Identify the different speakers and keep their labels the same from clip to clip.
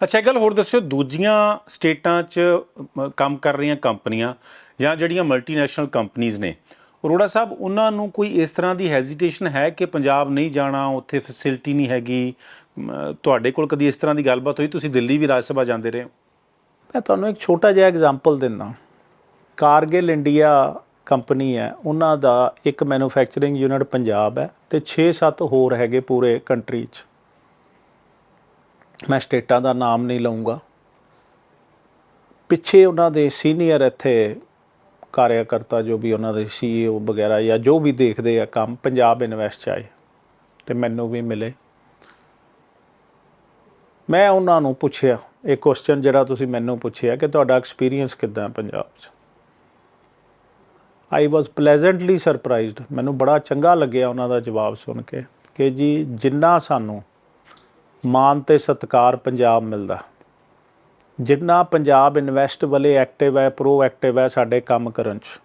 Speaker 1: ਅੱਛਾ, ਇੱਕ ਗੱਲ ਹੋਰ ਦੱਸਿਓ, ਦੂਜੀਆਂ ਸਟੇਟਾਂ 'ਚ ਕੰਮ ਕਰ ਰਹੀਆਂ ਕੰਪਨੀਆਂ ਜਾਂ ਜਿਹੜੀਆਂ ਮਲਟੀਨੈਸ਼ਨਲ ਕੰਪਨੀਆਂ ਨੇ, ਅਰੋੜਾ ਸਾਹਿਬ, ਉਹਨਾਂ ਨੂੰ ਕੋਈ ਇਸ ਤਰ੍ਹਾਂ ਦੀ ਹੈਜ਼ਿਟੇਸ਼ਨ ਹੈ ਕਿ ਪੰਜਾਬ ਨਹੀਂ ਜਾਣਾ, ਉੱਥੇ ਫੈਸਿਲਿਟੀ ਨਹੀਂ ਹੈਗੀ? ਤੁਹਾਡੇ ਕੋਲ ਕਦੀ ਇਸ ਤਰ੍ਹਾਂ ਦੀ ਗੱਲਬਾਤ ਹੋਈ? ਤੁਸੀਂ ਦਿੱਲੀ ਵੀ ਰਾਜ ਸਭਾ ਜਾਂਦੇ ਰਹੇ ਹੋ?
Speaker 2: ਮੈਂ ਤੁਹਾਨੂੰ ਇੱਕ ਛੋਟਾ ਜਿਹਾ ਐਗਜ਼ਾਮਪਲ ਦਿੰਦਾ। ਕਾਰਗਿਲ ਇੰਡੀਆ ਕੰਪਨੀ ਹੈ, ਉਹਨਾਂ ਦਾ ਇੱਕ ਮੈਨੂਫੈਕਚਰਿੰਗ ਯੂਨਿਟ ਪੰਜਾਬ ਹੈ ਤੇ 6-7 ਹੋਰ ਹੈਗੇ ਪੂਰੇ ਕੰਟਰੀ 'ਚ। ਮੈਂ ਸਟੇਟਾਂ ਦਾ ਨਾਮ ਨਹੀਂ ਲਵਾਂਗਾ ਪਿੱਛੇ ਉਹਨਾਂ ਦੇ ਸੀਨੀਅਰ ਇੱਥੇ ਕਾਰਿਆਕਰਤਾ ਜੋ ਵੀ ਉਹਨਾਂ ਦੇ ਸੀਈਓ ਵਗੈਰਾ ਜਾਂ ਜੋ ਵੀ ਦੇਖਦੇ ਆ ਕੰਮ, ਪੰਜਾਬ ਇਨਵੈਸਟ 'ਚ ਆਏ ਤੇ ਮੈਨੂੰ ਵੀ ਮਿਲੇ। ਮੈਂ ਉਹਨਾਂ ਨੂੰ ਪੁੱਛਿਆ, ਇਹ ਕੁਐਸਚਨ ਜਿਹੜਾ ਤੁਸੀਂ ਮੈਨੂੰ ਪੁੱਛਿਆ ਕਿ ਤੁਹਾਡਾ ਐਕਸਪੀਰੀਅੰਸ ਕਿੱਦਾਂ ਪੰਜਾਬ 'ਚ? ਆਈ ਵਾਸ ਪਲੇਜ਼ੈਂਟਲੀ ਸਰਪ੍ਰਾਈਜ਼ਡ ਮੈਨੂੰ ਬੜਾ ਚੰਗਾ ਲੱਗਿਆ ਉਹਨਾਂ ਦਾ ਜਵਾਬ ਸੁਣ ਕੇ ਕਿ ਜੀ ਜਿੰਨਾ ਸਾਨੂੰ ਮਾਨ ਤੇ ਸਤਕਾਰ ਪੰਜਾਬ ਮਿਲਦਾ। ਜਿੰਨਾ ਪੰਜਾਬ ਇਨਵੈਸਟ ਵਾਲੇ ਐਕਟਿਵ ਹੈ ਪ੍ਰੋ ਐਕਟਿਵ ਹੈ ਸਾਡੇ ਕੰਮ ਕਰਨ 'ਚ।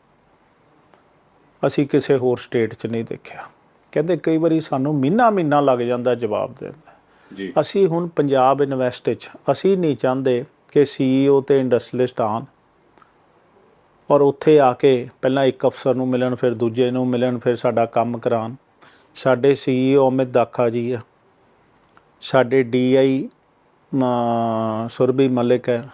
Speaker 2: ਅਸੀਂ ਕਿਸੇ ਹੋਰ ਸਟੇਟ 'ਚ ਨਹੀਂ ਦੇਖਿਆ। ਕਹਿੰਦੇ ਕਈ ਵਾਰੀ ਸਾਨੂੰ ਮਹੀਨਾ ਮਹੀਨਾ ਲੱਗ ਜਾਂਦਾ ਜਵਾਬ ਦੇਣ ਦਾ।
Speaker 1: ਜੀ।
Speaker 2: ਅਸੀਂ ਹੁਣ ਪੰਜਾਬ ਇਨਵੈਸਟ ਵਿੱਚ ਅਸੀਂ ਨਹੀਂ ਚਾਹੁੰਦੇ ਕਿ ਸੀਈਓ ਤੇ ਇੰਡਸਟਰੀਲਿਸਟ ਆਣ ਔਰ ਉੱਥੇ ਆ ਕੇ ਪਹਿਲਾਂ ਇੱਕ ਅਫਸਰ ਨੂੰ ਮਿਲਣ ਫਿਰ ਦੂਜੇ ਨੂੰ ਮਿਲਣ ਫਿਰ ਸਾਡਾ ਕੰਮ ਕਰਾਉਣ। ਸਾਡੇ ਸੀਈਓ ਅਮਿਤ ਦਾਖਾ ਜੀ ਆ। ਸਾਡੇ ਡੀਆਈ ਸੁਰਭੀ ਮਲਿਕ ਹੈ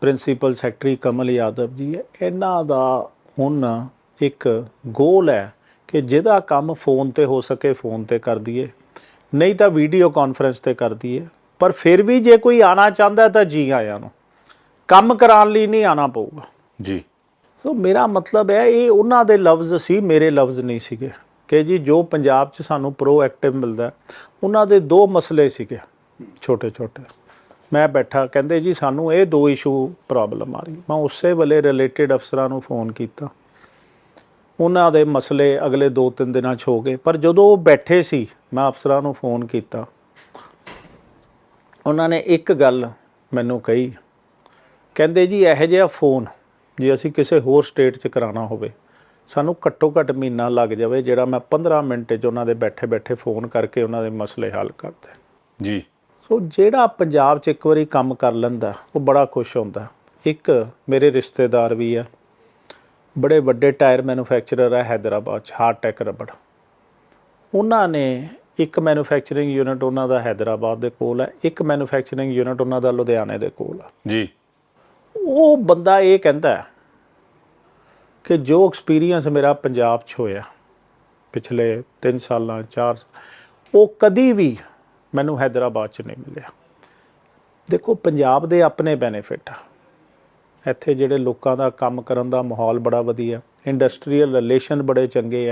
Speaker 2: ਪ੍ਰਿੰਸੀਪਲ ਸੈਕਟਰੀ ਕਮਲ ਯਾਦਵ ਜੀ ਹੈ ਇਹਨਾਂ ਦਾ ਹੁਣ ਇੱਕ ਗੋਲ ਹੈ ਕਿ ਜਿਹਦਾ ਕੰਮ ਫੋਨ ਤੇ ਹੋ ਸਕੇ ਫੋਨ ਤੇ ਕਰ ਦਈਏ। ਨਹੀਂ ਤਾਂ ਵੀਡੀਓ ਕਾਨਫਰੰਸ ਤੇ ਕਰ ਦਈਏ। ਪਰ ਫਿਰ ਵੀ ਜੇ ਕੋਈ ਆਣਾ ਚਾਹੁੰਦਾ ਤਾਂ ਜੀ ਆਇਆਂ ਨੂੰ। ਕੰਮ ਕਰਾਉਣ ਲਈ ਨਹੀਂ ਆਣਾ ਪਊਗਾ।
Speaker 1: ਜੀ।
Speaker 2: ਸੋ ਮੇਰਾ ਮਤਲਬ ਹੈ ਇਹ ਉਹਨਾਂ ਦੇ ਲਫ਼ਜ਼ ਸੀ ਮੇਰੇ ਲਫ਼ਜ਼ ਨਹੀਂ ਸੀਗੇ। ਕਿ ਜੀ ਜੋ ਪੰਜਾਬ 'ਚ ਸਾਨੂੰ ਪ੍ਰੋਐਕਟਿਵ ਮਿਲਦਾ ਉਹਨਾਂ ਦੇ ਦੋ ਮਸਲੇ ਸੀਗੇ, ਛੋਟੇ ਛੋਟੇ। ਮੈਂ ਬੈਠਾ, ਕਹਿੰਦੇ ਜੀ ਸਾਨੂੰ ਇਹ ਦੋ ਇਸ਼ੂ ਪ੍ਰੋਬਲਮ ਆ ਰਹੀ। ਮੈਂ ਉਸੇ ਵੇਲੇ ਰਿਲੇਟਡ ਅਫਸਰਾਂ ਨੂੰ ਫੋਨ ਕੀਤਾ। ਉਹਨਾਂ ਦੇ ਮਸਲੇ ਅਗਲੇ 2-3 ਦਿਨਾਂ 'ਚ ਹੋ ਗਏ। ਪਰ ਜਦੋਂ ਉਹ ਬੈਠੇ ਸੀ, ਮੈਂ ਅਫਸਰਾਂ ਨੂੰ ਫੋਨ ਕੀਤਾ। ਉਹਨਾਂ ਨੇ ਇੱਕ ਗੱਲ ਮੈਨੂੰ ਕਹੀ। ਕਹਿੰਦੇ ਜੀ ਇਹੋ ਜਿਹਾ ਫੋਨ ਜੇ ਅਸੀਂ ਕਿਸੇ ਹੋਰ ਸਟੇਟ 'ਚ ਕਰਾਉਣਾ ਹੋਵੇ ਸਾਨੂੰ ਘੱਟੋ ਘੱਟ ਮਹੀਨਾ ਲੱਗ ਜਾਵੇ ਜਿਹੜਾ ਮੈਂ 15 ਮਿੰਟ 'ਚ ਉਹਨਾਂ ਦੇ ਬੈਠੇ ਬੈਠੇ ਫੋਨ ਕਰਕੇ ਉਹਨਾਂ ਦੇ ਮਸਲੇ ਹੱਲ ਕਰਦਾ
Speaker 1: ਜੀ।
Speaker 2: ਸੋ ਜਿਹੜਾ ਪੰਜਾਬ 'ਚ ਇੱਕ ਵਾਰੀ ਕੰਮ ਕਰ ਲੈਂਦਾ ਉਹ ਬੜਾ ਖੁਸ਼ ਹੁੰਦਾ। ਇੱਕ ਮੇਰੇ ਰਿਸ਼ਤੇਦਾਰ ਵੀ ਆ। ਬੜੇ ਵੱਡੇ ਟਾਇਰ ਮੈਨੂਫੈਕਚਰਰ ਆ ਹైదరాబాద్ 'ਚ ਹਾਰਟ ਟੈਕ ਰਬੜ। ਉਹਨਾਂ ਨੇ ਇੱਕ ਮੈਨੂਫੈਕਚਰਿੰਗ ਯੂਨਿਟ ਉਹਨਾਂ ਦਾ ਹైదరాబాద్ ਦੇ ਕੋਲ ਹੈ ਇੱਕ ਮੈਨੂਫੈਕਚਰਿੰਗ ਯੂਨਿਟ ਉਹਨਾਂ ਦਾ ਲੁਧਿਆਣੇ ਦੇ ਕੋਲ ਆ।
Speaker 1: ਜੀ।
Speaker 2: ਉਹ ਬੰਦਾ ਇਹ ਕਹਿੰਦਾ ਕਿ ਜੋ ਐਕਸਪੀਰੀਅੰਸ ਮੇਰਾ ਪੰਜਾਬ 'ਚ ਹੋਇਆ ਪਿਛਲੇ 3 ਸਾਲਾਂ 4 ਉਹ ਕਦੀ ਵੀ ਮੈਨੂੰ ਹైదరాబాద్ 'ਚ ਨਹੀਂ ਮਿਲਿਆ। ਦੇਖੋ, ਪੰਜਾਬ ਦੇ ਆਪਣੇ ਬੈਨੀਫਿਟ ਇੱਥੇ ਜਿਹੜੇ ਲੋਕਾਂ ਦਾ ਕੰਮ ਕਰਨ ਦਾ ਮਾਹੌਲ ਬੜਾ ਵਧੀਆ ਇੰਡਸਟਰੀਅਲ ਰਿਲੇਸ਼ਨ ਬੜੇ ਚੰਗੇ ਆ।